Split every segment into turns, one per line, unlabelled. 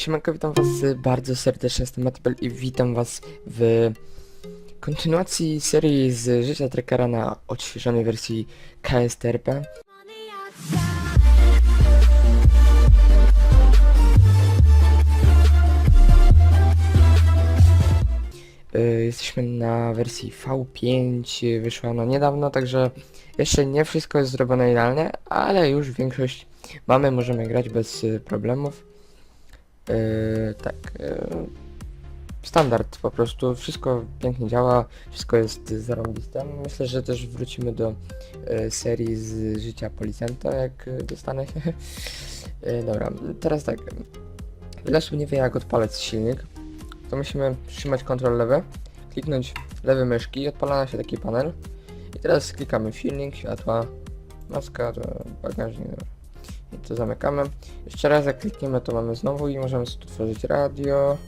Siemanko, witam was bardzo serdecznie, jestem Matbel i witam was w kontynuacji serii z życia trackera na odświeżonej wersji KSTRP. Y, Jesteśmy na wersji V5, y, wyszła ona niedawno, także jeszcze nie wszystko jest zrobione idealnie, ale już większość mamy, możemy grać bez y, problemów. Yy, tak. Yy, standard po prostu. Wszystko pięknie działa, wszystko jest zarąbiste. Myślę, że też wrócimy do yy, serii z życia policjanta, jak dostanę się. Yy, dobra, teraz tak. Osób nie wie jak odpalać silnik, to musimy trzymać kontrol lewy, kliknąć lewy myszki odpala się taki panel. I teraz klikamy silnik, światła, maska, bagażnik, dobra. I to zamykamy. Jeszcze raz jak klikniemy to mamy znowu i możemy sobie tworzyć radio.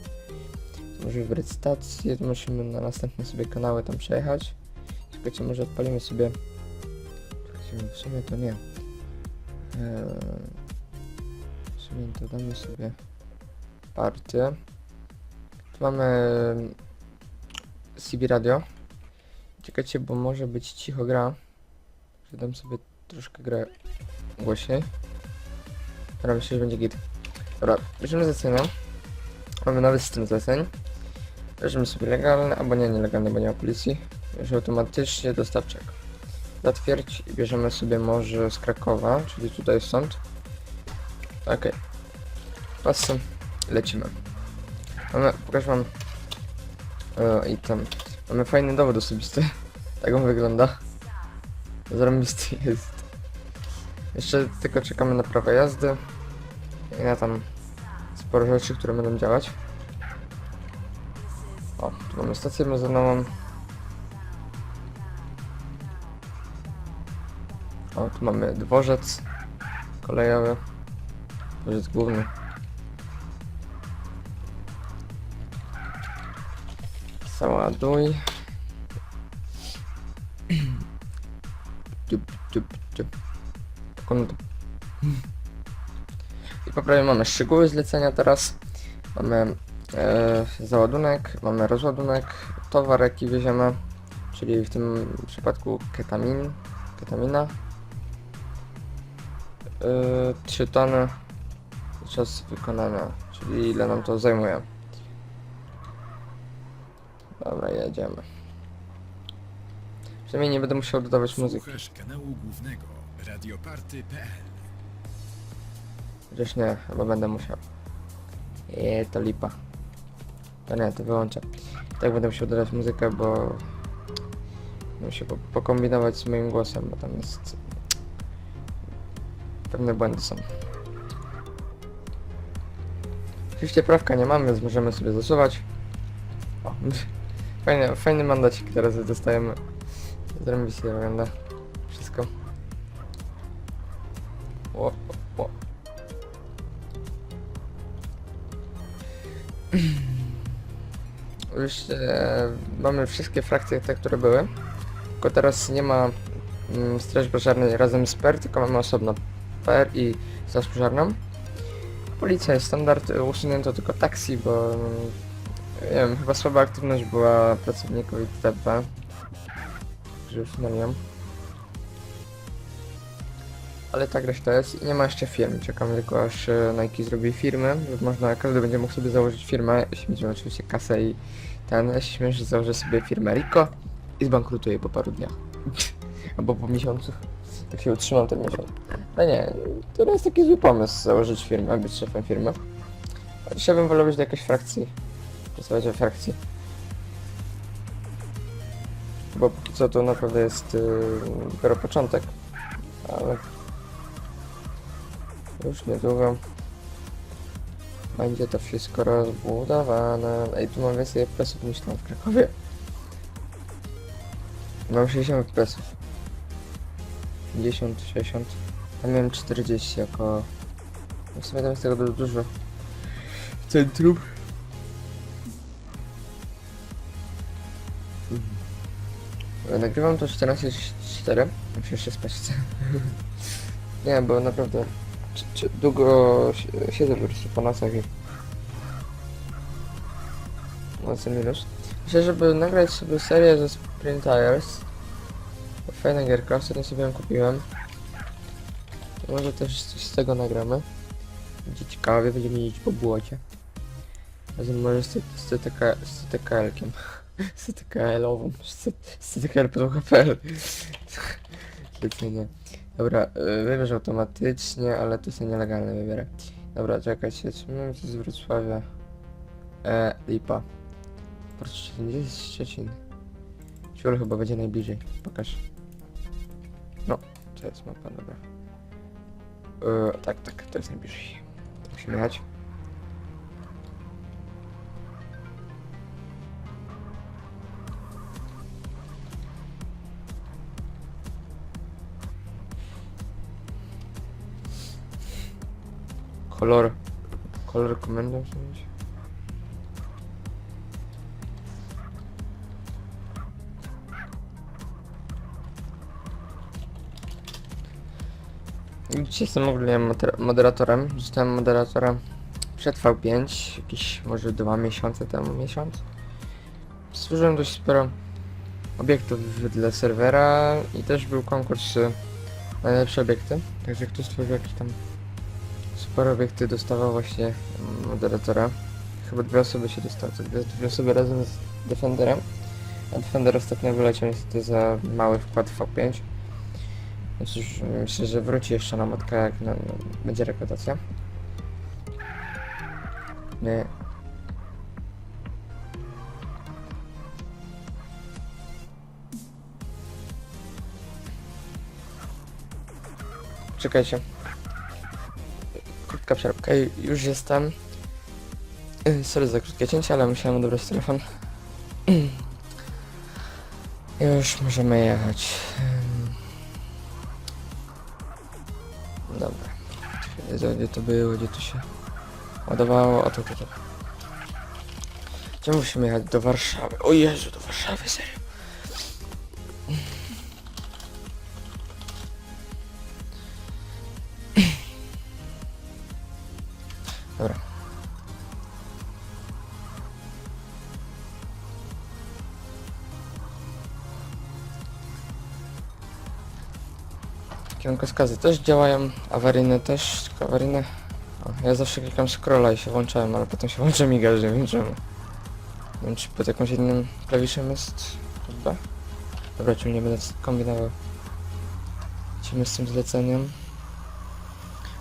Możemy wybrać stację, to musimy na następne sobie kanały tam przejechać. Słuchajcie, może odpalimy sobie... Słuchajcie, w sumie to nie. Eee, w sumie to damy sobie partię. Tu mamy CB radio. Czekajcie, bo może być cicho gra. Że dam sobie troszkę grę głośniej. Dobra, myślę, że będzie git. Dobra, bierzemy zlecenia. Mamy nowy system zleceń. Bierzemy sobie legalny, albo nie, nielegalny, bo nie ma policji. Już automatycznie dostawczak. Zatwierdź i bierzemy sobie może z Krakowa, czyli tutaj sąd. Okej. Pasy. Lecimy. Mamy, pokażę wam. O, i tam. Mamy fajny dowód osobisty. tak on wygląda. Zarąbisty jest. Jeszcze tylko czekamy na prawo jazdy i na tam sporo rzeczy, które będą działać. O, tu mamy stację benzynową. O, tu mamy dworzec kolejowy. Dworzec główny. Załaduj. I po prawie mamy szczegóły zlecenia teraz. Mamy e, załadunek, mamy rozładunek, towar jaki wieziemy, czyli w tym przypadku ketamin, ketamina. E, 3 tony czas wykonania, czyli ile nam to zajmuje. Dobra, jedziemy. Przynajmniej nie będę musiał dodawać muzyki.
Kanału głównego radioparty.pl
Chociaż nie, chyba będę musiał. Eee, to lipa. To nie, to wyłączę. Tak będę musiał dodać muzykę, bo... Muszę się po pokombinować z moim głosem, bo tam jest... Pewne błędy są. Oczywiście prawka nie mamy, więc możemy sobie zasuwać. O, fajny, fajny mandacik teraz dostajemy. Zrobić sobie wygląda. O, o, o. Już e, mamy wszystkie frakcje te, które były. Tylko teraz nie ma mm, straż pożarnej razem z PER, tylko mamy osobno PER i straż pożarną. Policja jest standard, e, usunięto tylko taksi, bo mm, nie wiem, chyba słaba aktywność była pracowników itp. Że usunęli ją. Ale tak reszta jest i nie ma jeszcze firm. Czekam tylko aż e, Nike zrobi firmy, że można, każdy będzie mógł sobie założyć firmę, jeśli będzie miał oczywiście kasę i ten, jeśli że założę sobie firmę Rico i zbankrutuję po paru dniach. Albo po miesiącu, jak się utrzymam ten miesiąc. No nie, to jest taki zły pomysł założyć firmę, być szefem firmy. Ja bym wolał być do jakiejś frakcji, pracować we frakcji. Bo co to naprawdę jest yy, dopiero początek, ale już niedługo będzie to wszystko rozbudowane. Ej, tu mam więcej FPS-ów niż tam w Krakowie. Mam 60 FPS-ów. 50, 60. Tam miałem 40 jako... No w sumie tam jest tego du- dużo. Centrum. Mhm. Nagrywam to 14.4. Muszę jeszcze spać. Nie, bo naprawdę długo si- siedzę po prostu po nocach i mocny minus. Myślę, żeby nagrać sobie serię ze Sprint Tires. Fajna gierka, ostatnio sobie ją kupiłem. Może też coś z tego nagramy. Będzie ciekawie, będziemy jeździć po błocie. Razem może z, z, z TTKL-kiem. Z TTKL-ową. Z TTKL.pl Zlecenie. Dobra, y, wybierz automatycznie, ale to są nielegalne wybierę. Dobra, czekajcie, czy mamy coś z Wrocławia? E, lipa. Proszę, Szczecin, gdzie jest Szczecin? Ciul chyba będzie najbliżej. Pokaż. No, to jest mapa, dobra. E, tak, tak, to jest najbliżej. Musimy jechać. Kolor. Kolor komendą zmienić. Dzisiaj jestem ogólnie moder- moderatorem. Zostałem moderatorem przed V5, jakieś może dwa miesiące temu, miesiąc. Stworzyłem dość sporo obiektów dla serwera i też był konkurs y, najlepsze obiekty. Także ktoś stworzył jakieś tam super obiekty dostawał właśnie mm, moderatora. Chyba dwie osoby się dostały, to dwie, dwie osoby razem z Defenderem. A Defender ostatnio wyleciał niestety za mały wkład w V5. Więc już myślę, że wróci jeszcze na matka jak na, na, będzie rekrutacja. Nie. Czekajcie. Przerwa. Okej, już jestem. Yy, Sorry za krótkie cięcie, ale musiałem odebrać telefon. Już możemy jechać. Ym. Dobra. Gdzie to było, gdzie to się ładowało? O to, to, to. Gdzie musimy jechać? Do Warszawy. O Jezu, do Warszawy, serio. Dobra. Kierunkowskazy też działają, awaryjne też, tylko awaryjne. O, ja zawsze klikam scrolla i się włączałem, ale potem się włącza miga, że nie wiem czemu. Nie wiem czy pod jakimś innym klawiszem jest chyba. Dobra, czym nie będę kombinował. Lecimy z tym zleceniem.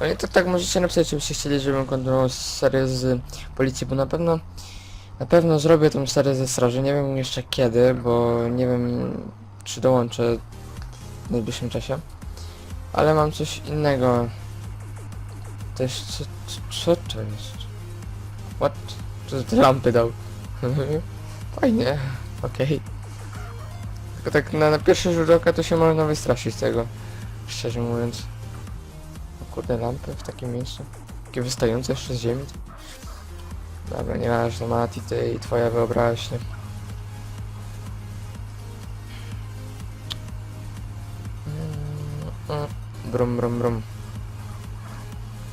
No i to tak możecie napisać, czy byście chcieli, żebym kontynuował serię z policji, bo na pewno na pewno zrobię tą serię ze straży. Nie wiem jeszcze kiedy, bo nie wiem czy dołączę w najbliższym czasie. Ale mam coś innego. Też co, co, co to jest? What? Co te lampy dał? Fajnie, okej. Tylko tak na, na pierwszy rzut oka to się można wystraszyć tego. Szczerze mówiąc. Kurde, lampy w takim miejscu. Takie wystające jeszcze z ziemi. Dobra, nieważne, Mati, ty i twoja wyobraźnia. Mm, mm. Brum, brum, brum.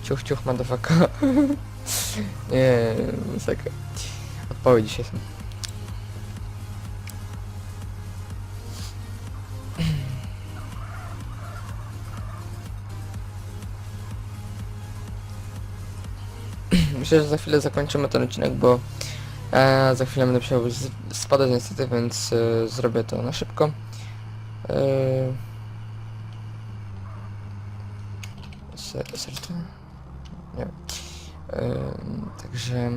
Ciuch, ciuch, madafaka. Nie, masakra. Odpowiedź dzisiaj są. Myślę, że za chwilę zakończymy ten odcinek, bo e, za chwilę będę musiał spadać niestety, więc e, zrobię to na szybko. E, se- serce? Nie. E, także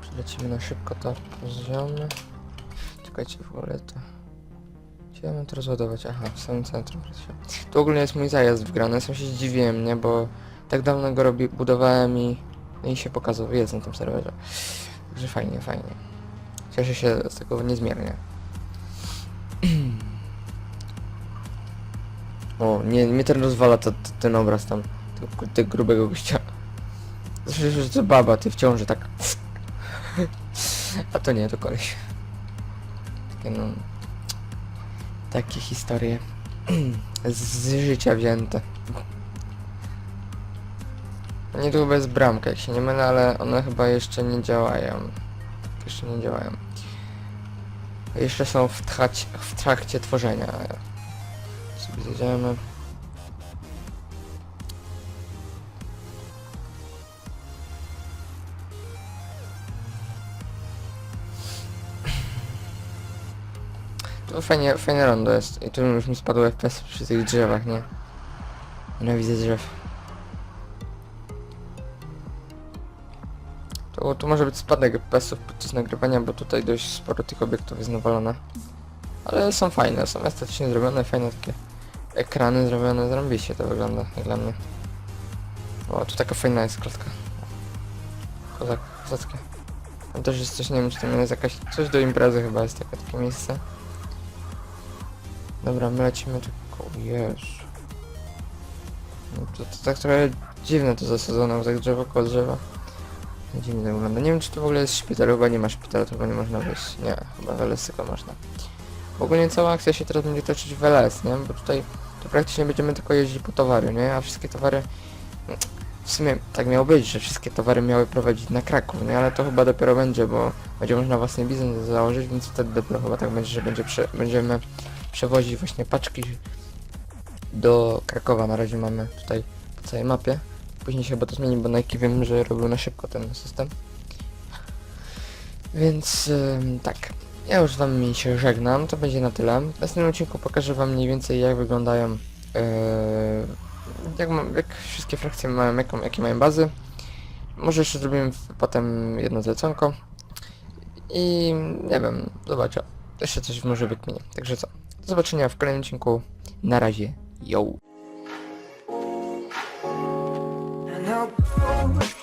przelecimy na szybko to poziomy. Czekajcie w ogóle to. Gdzie to rozładować? Aha, w samym centrum. To ogólnie jest mój zajazd wgrany, sam się zdziwiłem, nie? Bo tak dawno go robi, budowałem i, no i się pokazał, jest na tym serwerze. Także fajnie, fajnie. Cieszę się z tego niezmiernie. O, nie, mnie ten rozwala to, to, ten obraz tam, tego, tego grubego gościa. Zresztą, że to baba, ty w ciąży, tak. A to nie, to koleś. Takie no... Takie historie. Z życia wzięte. Niedługo jest bramka, jak się nie mylę, ale one chyba jeszcze nie działają. jeszcze nie działają. Jeszcze są w, tracie, w trakcie tworzenia. Sobie zjedziemy. To fajnie, fajne rondo jest. I tu już mi spadł FPS przy tych drzewach, nie? Nienawidzę drzew. To, tu może być spadek FPS-ów podczas nagrywania, bo tutaj dość sporo tych obiektów jest nawalone. Ale są fajne, są estetycznie zrobione, fajne takie ekrany zrobione, zrobiście to wygląda jak dla mnie. O, tu taka fajna jest klatka. Kozak, kozackie. Tam też jest coś, nie wiem czy tam jest jakaś, coś do imprezy chyba jest takie, takie miejsce. Dobra, my lecimy tylko, jeż. No to, to tak trochę dziwne to zasadzone, bo tak drzewo koło drzewa. Wygląda. Nie wiem czy to w ogóle jest szpital, chyba nie ma szpitala, to chyba nie można wejść. Nie, chyba w LS tylko można. Ogólnie cała akcja się teraz będzie toczyć w LS, nie? Bo tutaj to praktycznie będziemy tylko jeździć po towary, nie? A wszystkie towary... W sumie tak miało być, że wszystkie towary miały prowadzić na Kraków, nie? Ale to chyba dopiero będzie, bo będzie można własny biznes założyć, więc wtedy dopiero chyba tak będzie, że będzie prze, będziemy przewozić właśnie paczki do Krakowa. Na razie mamy tutaj po całej mapie. Później się chyba to zmieni, bo Nike wiem, że robił na szybko ten system. Więc ym, tak, ja już z wami się żegnam, to będzie na tyle. W następnym odcinku pokażę wam mniej więcej jak wyglądają, yy, jak, ma, jak wszystkie frakcje mają, jaką, jakie mają bazy. Może jeszcze zrobimy potem jedno zleconko. I nie wiem, zobaczę. Jeszcze coś może wykminie. Także co, do zobaczenia w kolejnym odcinku. Na razie, yo!
up.